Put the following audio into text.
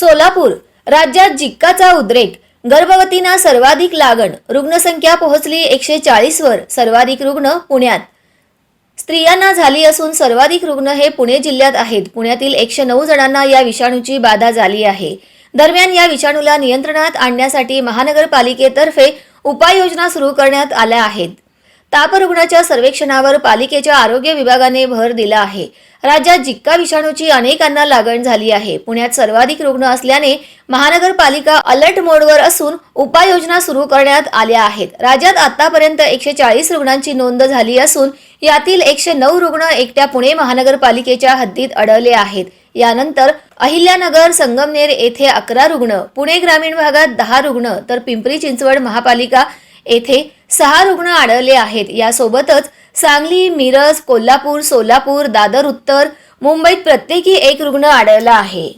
सोलापूर. राज्यात जिक्काचा उद्रेक. गर्भवतींना सर्वाधिक लागण. रुग्णसंख्या पोहोचली एकशे चाळीस वर. सर्वाधिक रुग्ण पुण्यात. स्त्रियांना झाली असून सर्वाधिक रुग्ण हे पुणे जिल्ह्यात आहेत. पुण्यातील एकशे नऊ जणांना या विषाणूची बाधा झाली आहे. दरम्यान या विषाणूला नियंत्रणात आणण्यासाठी महानगरपालिकेतर्फे उपाययोजना सुरू करण्यात आल्या आहेत. तापरुग्णाच्या सर्वेक्षणावर पालिकेच्या आरोग्य विभागाने भर दिला आहे. राज्यात जिक्का विषाणूची अनेकांना लागण झाली आहे. पुण्यात सर्वाधिक रुग्ण असल्याने महानगरपालिका अलर्ट मोडवर असून उपाययोजना सुरू करण्यात आल्या आहेत. राज्यात आतापर्यंत एकशे चाळीस रुग्णांची नोंद झाली असून यातील एकशे नऊ रुग्ण एकट्या पुणे महानगरपालिकेच्या हद्दीत अडवले आहेत. यानंतर अहिल्यानगर संगमनेर येथे अकरा रुग्ण पुणे ग्रामीण भागात दहा रुग्ण तर पिंपरी चिंचवड महापालिका येथे सहा रुग्ण आढळले आहेत. यासोबतच सांगली मिरज कोल्हापूर सोलापूर दादर उत्तर मुंबईत प्रत्येकी एक रुग्ण आढळला आहे.